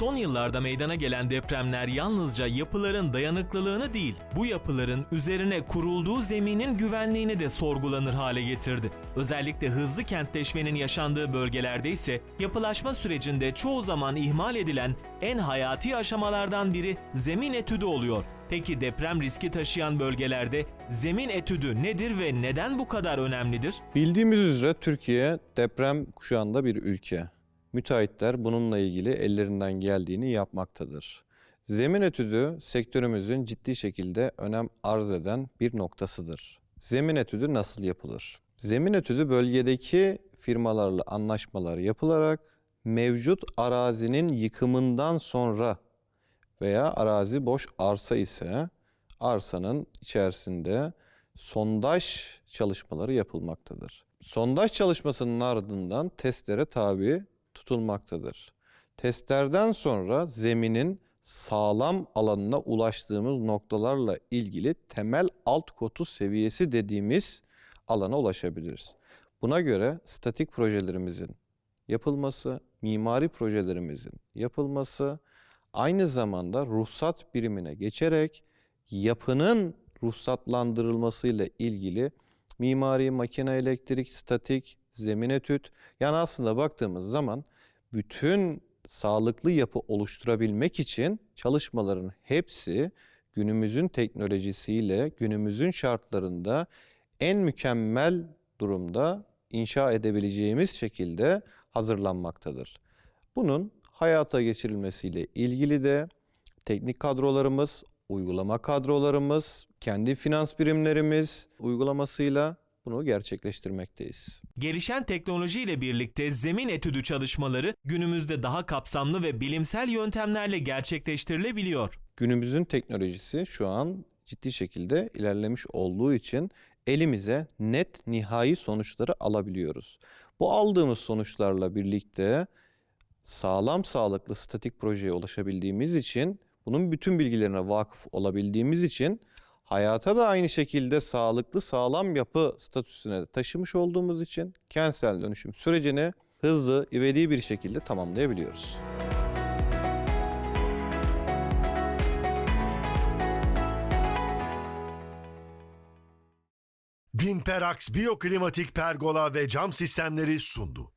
Son yıllarda meydana gelen depremler yalnızca yapıların dayanıklılığını değil, bu yapıların üzerine kurulduğu zeminin güvenliğini de sorgulanır hale getirdi. Özellikle hızlı kentleşmenin yaşandığı bölgelerde ise yapılaşma sürecinde çoğu zaman ihmal edilen en hayati aşamalardan biri zemin etüdü oluyor. Peki deprem riski taşıyan bölgelerde zemin etüdü nedir ve neden bu kadar önemlidir? Bildiğimiz üzere Türkiye deprem kuşağında bir ülke. Müteahhitler bununla ilgili ellerinden geldiğini yapmaktadır. Zemin etüdü sektörümüzün ciddi şekilde önem arz eden bir noktasıdır. Zemin etüdü nasıl yapılır? Zemin etüdü bölgedeki firmalarla anlaşmalar yapılarak mevcut arazinin yıkımından sonra veya arazi boş arsa ise arsanın içerisinde sondaj çalışmaları yapılmaktadır. Sondaj çalışmasının ardından testlere tabi tutulmaktadır. Testlerden sonra zeminin sağlam alanına ulaştığımız noktalarla ilgili temel alt kotu seviyesi dediğimiz alana ulaşabiliriz. Buna göre statik projelerimizin yapılması, mimari projelerimizin yapılması, aynı zamanda ruhsat birimine geçerek yapının ruhsatlandırılmasıyla ilgili mimari, makine, elektrik, statik, zemin etüt yani aslında baktığımız zaman bütün sağlıklı yapı oluşturabilmek için çalışmaların hepsi günümüzün teknolojisiyle günümüzün şartlarında en mükemmel durumda inşa edebileceğimiz şekilde hazırlanmaktadır. Bunun hayata geçirilmesiyle ilgili de teknik kadrolarımız, uygulama kadrolarımız, kendi finans birimlerimiz uygulamasıyla bunu gerçekleştirmekteyiz. Gelişen teknolojiyle birlikte zemin etüdü çalışmaları günümüzde daha kapsamlı ve bilimsel yöntemlerle gerçekleştirilebiliyor. Günümüzün teknolojisi şu an ciddi şekilde ilerlemiş olduğu için elimize net nihai sonuçları alabiliyoruz. Bu aldığımız sonuçlarla birlikte sağlam sağlıklı statik projeye ulaşabildiğimiz için bunun bütün bilgilerine vakıf olabildiğimiz için hayata da aynı şekilde sağlıklı sağlam yapı statüsüne taşımış olduğumuz için kentsel dönüşüm sürecini hızlı, ivedi bir şekilde tamamlayabiliyoruz. Vinperax Biyoklimatik Pergola ve Cam Sistemleri sundu.